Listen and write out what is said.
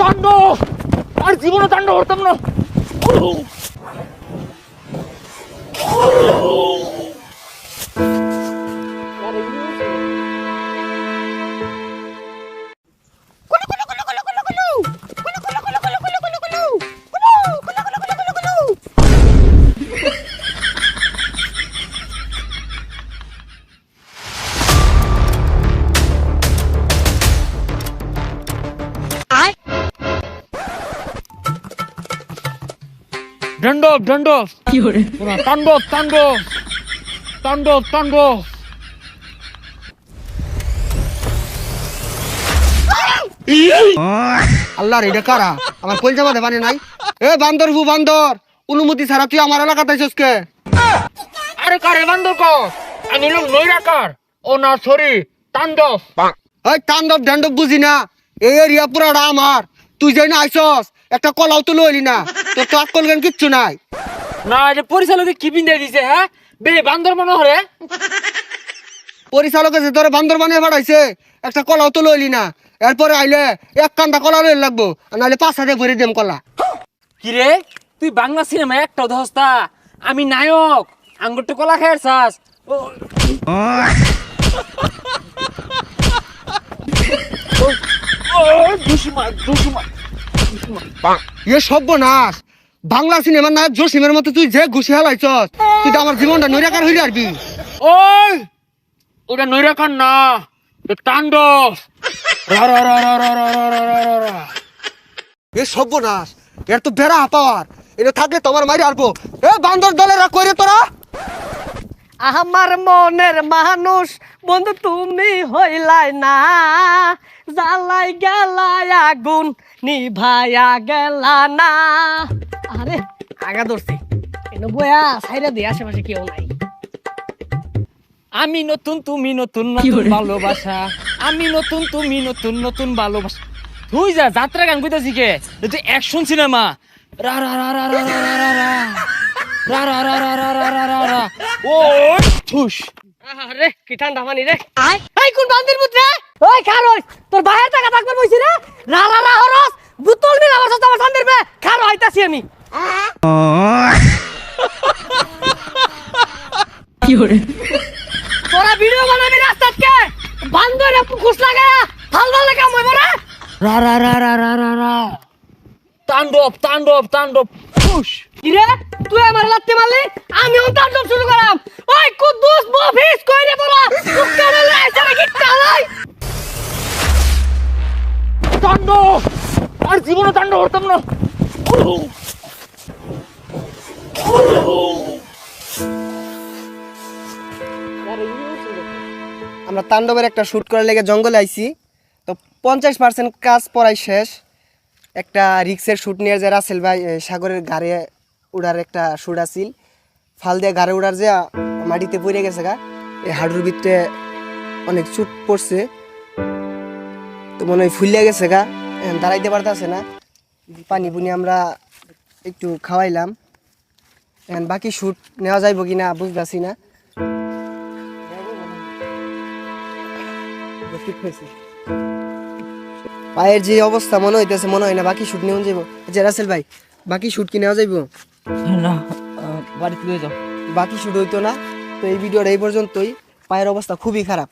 তাণ্ডব আর জীবনে তাণ্ডব করতাম না। দণ্ডব পুরা তাণ্ডব তাণ্ডব তাণ্ডব তাণ্ডব আল্লাহর এটা কারা আমার কলজা মাঝে পানি নাই। এ বান্দর হু বান্দর অনুমতি ছাড়া তুই আমার এলাকাতে আইসস কে? আরে কারে বান্দর কর? আমি লোক নৈরাকার। ও না সরি তাণ্ডব। এই তাণ্ডব ঢান্ডব বুঝি না। এই এরিয়া পুরাটা আমার। তুই যাই না আইসস একটা কলাও তো লইলি না। তোর তো আকল জ্ঞান কিচ্ছু নাই। না এটা পরিচালকে কি পিন্দে দিছে হ্যাঁ? বে বান্দর মনে হরে। পরিচালকে যে তোর বান্দর বানিয়ে পাঠাইছে একটা কলাও তো লইলি না। এরপরে আইলে এক কান্দা কলা লইল লাগবো নাহলে পাঁচ হাজার ভরে দেম কলা। কি রে তুই বাংলা সিনেমা একটা ধস্তা আমি নায়ক আঙ্গুরটা কলা খেয়ে চাস এ সর্বনাশ। বাংলা সিনেমার নায়ক জসিমের মতো তুই যে ঘুষি হালাইছ তুই তো আমার জীবনটা নৈরাকার হইলে আরবি ওই ওটা নৈরাকার না তাণ্ডব। এ সর্বনাশ এর তো বেড়া পাওয়ার। এটা থাকলে তোমার মারি আরবো। এ বান্দর দলেরা কইরে তোরা। আমার মনের মানুষ বন্ধু তুমি হইলাই না। জ্বালাই গেলাই আগুন নিভায়া গেলা না আরে আগা ধরছি এনে বয়া সাইরা দিয়ে আশেপাশে কেউ নাই আমি নতুন তুমি নতুন নতুন ভালোবাসা আমি নতুন তুমি নতুন নতুন ভালোবাসা তুই যা যাত্রা গান কইতাছি কে এটা অ্যাকশন সিনেমা রা রা রা রা রা রা রা রা রা রা রা রা রা রা রা রা রা ও ঠুস আরে কি ঠান্ডা পানি রে এই কোন বান্দির পুত্রে ওই খারস তোর বাহির টাকা থাকবে বইছি রে? রা রা রা হরস বুতল মিল আমার সাথে আমার সান্দির বে খারো হইতাছি আমি। তোরা ভিডিও বানাবি রাস্তাত কে লাগা ভালো ভালো লাগা মই বড় রা। রা রা রা রা রা রা তাণ্ডব তাণ্ডব তাণ্ডব। ঠুস কিরে তুই আমার লাত্তি মারলি? আমি তাণ্ডব শুরু করাম ওই কুদ্দুস বফিস কই? জীবনে তাণ্ডব করতাম না। আমরা তাণ্ডবের একটা শ্যুট করার লেগে জঙ্গলে আইছি। তো পঞ্চাশ পার্সেন্ট কাজ পড়াই শেষ। একটা রিক্সের শ্যুট নিয়ে যে রাসেল ভাই সাগরের গাড়ে উড়ার একটা শুট আছিল। ফাল দিয়ে গাড়ে উড়ার যে মাটিতে পড়ে গেছে গা, এই হাডুর ভিতরে অনেক চুট পড়ছে। তো মনে হয় ফুলিয়া গেছে গা। দাঁড়াইতে পারতেছে না। পানি পুনি আমরা একটু খাওয়াইলাম। বাকি শুট নেওয়া যাইব কি না বুঝতেছি না। পায়ের যে অবস্থা মনে হইতেছে মনে হয় না বাকি শুট নেওয়া যাইব। যে রাসেল ভাই বাকি শুট কি নেওয়া যাইব? না বাড়িতে যাও। বাকি শুট হইতো না। তো এই ভিডিওটা এই পর্যন্তই। পায়ের অবস্থা খুবই খারাপ।